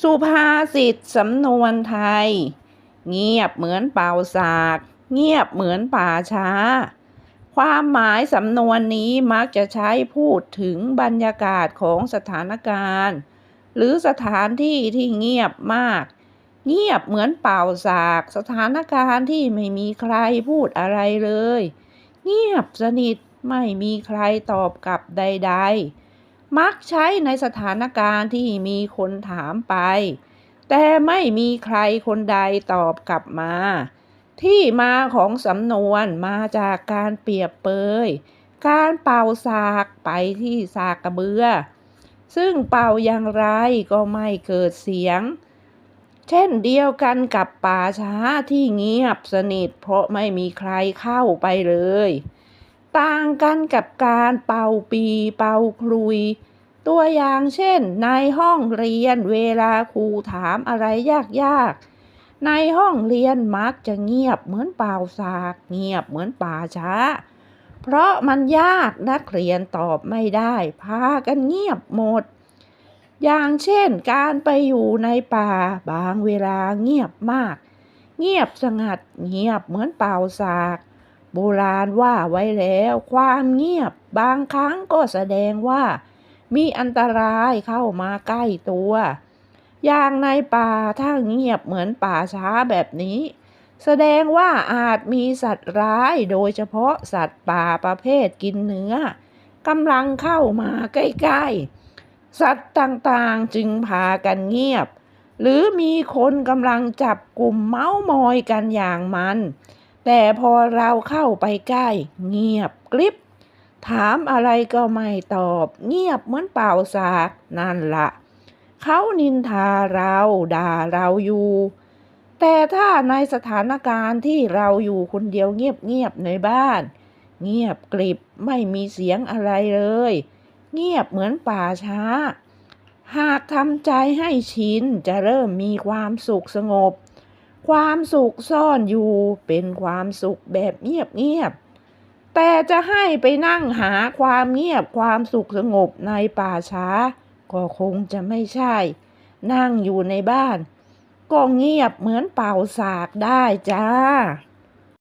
สุภาษิตสำนวนไทย เงียบเหมือนเป่าสาก เงียบเหมือนป่าช้า ความหมายสำนวนนี้มักจะใช้พูดถึงบรรยากาศของสถานการณ์ หรือสถานที่ที่เงียบมาก เงียบเหมือนเป่าสาก สถานการณ์ที่ไม่มีใครพูดอะไรเลย เงียบสนิทไม่มีใครตอบกลับใด ๆ มักใช้ในสถานการณ์ที่มีคนถามไป แต่ไม่มีใครคนใดตอบกลับมา ที่มาของสำนวนมาจากการเปรียบเปย การเป่าสากไปที่สากกระเบือ ซึ่งเป่าอย่างไรก็ไม่เกิดเสียง เช่นเดียวกันกับป่าช้าที่เงียบสนิทเพราะไม่มีใครเข้าไปเลย ต่างกันกับการเป่าปีเป่าคลุย ตัวอย่างเช่น ในห้องเรียนเวลาครูถามอะไรยากๆ ในห้องเรียนมักจะเงียบเหมือนเป่าสาก เงียบเหมือนป่าช้า เพราะมันยากนักเรียนตอบไม่ได้ พากันเงียบหมด อย่างเช่นการไปอยู่ในป่าบางเวลาเงียบมาก เงียบสงัดเงียบเหมือนเป่าสาก โบราณว่าไว้แล้วความเงียบบางครั้งก็แสดงว่า มีอันตรายเข้ามาใกล้ตัว อย่างในป่าถ้าเงียบเหมือนป่าช้าแบบนี้ แสดงว่าอาจมีสัตว์ร้ายโดยเฉพาะสัตว์ป่าประเภทกินเนื้อกำลังเข้ามาใกล้ๆ สัตว์ต่างๆจึงพากันเงียบ หรือมีคนกำลังจับกลุ่มเมาส์มอยกันอย่างมัน แต่พอเราเข้าไปใกล้ เงียบกริบ ถามอะไรก็ไม่ตอบ เงียบเหมือนเป่าสากนั่นละ เขานินทาเราด่าเราอยู่ แต่ถ้าในสถานการณ์ที่เราอยู่คนเดียวเงียบๆในบ้าน เงียบกริบไม่มีเสียงอะไรเลย เงียบเหมือนป่าช้า หากทำใจให้ชินจะเริ่มมีความสุขสงบ ความสุขซ่อนอยู่เป็นความสุขแบบเงียบๆ แต่จะให้ไปนั่งหาความเงียบความสุขสงบในป่าช้า ก็คงจะไม่ใช่ นั่งอยู่ในบ้าน ก็เงียบเหมือนเป่าสากได้จ้า